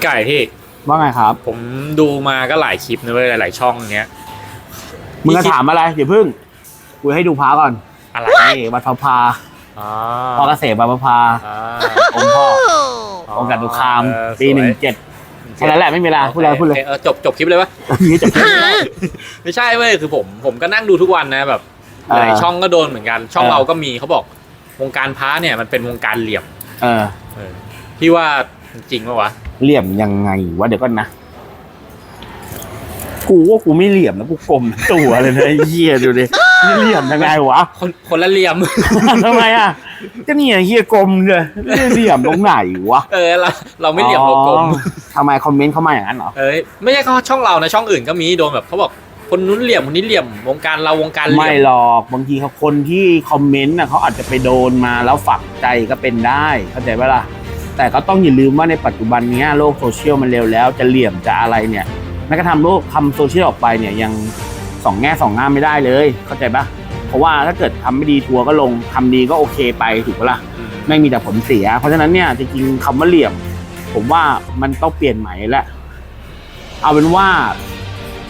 พี่ไก่พี่ว่าไงครับ ผมดูมาก็หลายคลิปนะเว้ยหลาย ๆ ช่องเนี้ยมึงจะถามอะไรอย่าพึ่งกูให้ดูพระก่อนอะไรนี่วัดพระพาอ๋อพ่อเกษมวัดพระพาอ่าองค์พ่อองค์กัตุคามเออปีสวยหนึ่งเจ็ดแค่นั้นแหละไม่มีเวลาพูดเลยพูดเลยเออจบจบคลิปเลยวะนี่จะไม่ใช่เว้ยคือผมผมก็นั่งดูทุกวันนะแบบเออหลายช่องก็โดนเหมือนกัน ช่องเออเราก็มีเขาบอกวงการพระเนี่ยมันเป็นวงการเหลี่ยม เออเออพี่ว่า จริงปะวะเหลี่ยมยังไงวะเดี๋ยวก่อนนะ กูว่ากูไม่เหลี่ยมนะกูกลมทั้งตัวเลยนะไอ้เหี้ยดูดินี่เหลี่ยมยังไงวะ คนคนละเหลี่ยม ทำไมอะ ก็เนี่ยเฮียกลมเลยไม่ได้เหลี่ยมตรงไหนวะเออเราเราไม่เหลี่ยมเรากลม อ๋อทำไมคอมเมนต์เข้ามาอย่างนั้นเหรอ เอ้ยไม่ใช่เขาช่องเรานะช่องอื่นก็มีโดนแบบเขาบอกคนนู้นเหลี่ยมคนนี้เหลี่ยมวงการเราวงการเหลี่ไม่ยมหรอกบางทีเขาคนที่คอมเมนต์น่ะเขาอาจจะไปโดนมาแล้วฝังใจก็เป็นได้ เข้าใจปะล่ะ แต่ก็ต้องอย่าลืมว่าในปัจจุบันนี้โลกโซเชียลมันเร็วแล้ว จะเหลี่ยมจะอะไรเนี่ยแม้กระทั่งโลกทำโซเชียลออกไปเนี่ยยังสองแง่สองงามไม่ได้เลย เข้าใจปะเพราะว่าถ้าเกิดทำไม่ดีทัวร์ก็ลงทำดีก็โอเคไปถูกปะล่ะไม่มีแต่ผลเสีย เพราะฉะนั้นเนี่ยจริงๆคำว่าเหลี่ยม ผมว่ามันต้องเปลี่ยนใหม่แล้วเอาเป็นว่า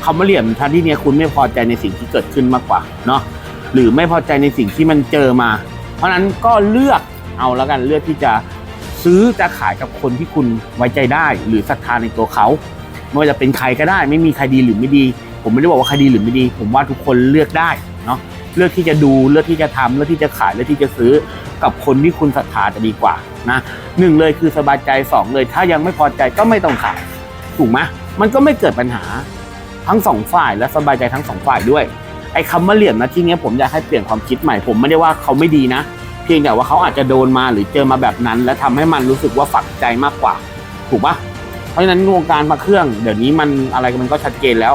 คำว่าเหลี่ยมท่านที่เนี้ยคุณไม่พอใจในสิ่งที่เกิดขึ้นมากกว่าเนาะหรือไม่พอใจในสิ่งที่มันเจอมา เพราะฉะนั้นก็เลือกเอาแล้วกันเลือกที่จะ ซื้อจะขายกับคนที่คุณไว้ใจได้ หรือศรัทธาในตัวเขาไม่ว่าจะเป็นใครก็ได้ ไม่มีใครดีหรือไม่ดี ผมไม่ได้บอกว่าใครดีหรือไม่ดี ผมว่าทุกคนเลือกได้เนาะเลือกที่จะดูเลือกที่จะทำเลือกที่จะขายเลือกที่จะซื้อกับคนที่คุณศรัทธาจะดีกว่านะหนึ่งเลยคือสบายใจสองเลย ถ้ายังไม่พอใจก็ไม่ต้องขายถูกไหมมันก็ไม่เกิดปัญหาทั้งสองฝ่ายและสบายใจทั้งสองฝ่ายด้วยไอ้คำว่าเหลี่ยมนะที่เนี้ยผมอยากให้เปลี่ยนความคิดใหม่ผมไม่ได้ว่าเขาไม่ดีนะ พียงแต่ว่าเขาอาจจะโดนมาหรือเจอมาแบบนั้น และทำให้มันรู้สึกว่าฝังใจมากกว่า ถูกปะเพราะฉะนั้นวงการพระเครื่อง เดี๋ยวนี้มันอะไรมันก็ชัดเจนแล้ว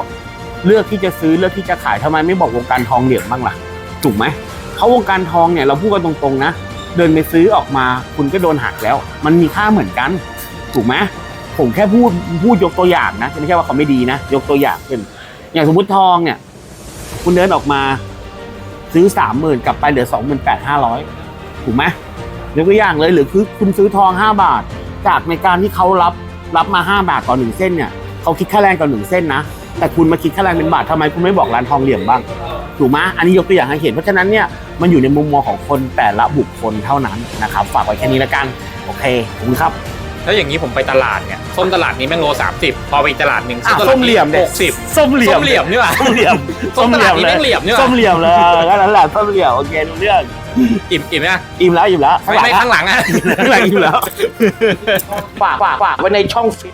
เลือกที่จะซื้อเลือกที่จะขายทำไมไม่บอกวงการทองเหลี่ยมบ้างล่ะ ถูกไหมเขาวงการทองเนี่ยเราพูดกันตรงๆนะ เดินไปซื้อออกมาคุณก็โดนหักแล้ว มันมีค่าเหมือนกัน ถูกไหมผมแค่พูดพูดยกตัวอย่างนะไม่ใช่ว่าเขาไม่ดีนะ ยกตัวอย่างเป็นอย่างสมมติทองเนี่ย คุณเดินออกมาซื้อสามหมื่นกลับไปเหลือสองหมื่นแปดห้าร้อย ถูกไหมยกตัวอย่างเลยหรือคือคุณซื้อทองห้าบาท จากในการที่เขารับรับมาห้าบาทต่อหนึ่งเส้นเนี่ยเขาคิดค่าแรงต่อหนึ่งเส้นนะ แต่คุณมาคิดค่าแรงเป็นบาททำไมคุณไม่บอกร้านทองเหลี่ยมบ้างถูกไหมอันนี้ยกตัวอย่างให้เห็นเพราะฉะนั้นเนี่ยมันอยู่ในมุมมองของคนแต่ละบุคคลเท่านั้นนะครับ ฝากไว้แค่นี้ละกันโอเคขอบคุณครับ แล้วอย่างนี้ผมไปตลาดเนี่ยส้มตลาดนี้แม่งโลสามสิบพอไปอีกตลาดหนึ่งอะตลาดส้มเหลี่ยมหเด็กสิบส้มเหลี่ยส้มมเหลี่ยมนี่หว่าส้มเหลี่ยมส้มตลาดนี้แม่งเหลี่ยมนี่หว่าส้มเหลี่ยมเลยเออแค่นั้นแหละส้มเหลี่ยมโอเคดูเรื่องอิ่มอิ่มนะอิ่มแล้วอิ่มแล้วไม่ไม่ข้างหลังอะ ข้างหลังอิ่มแล้ว ฝากฝากฝากไว้ในช่องฟิต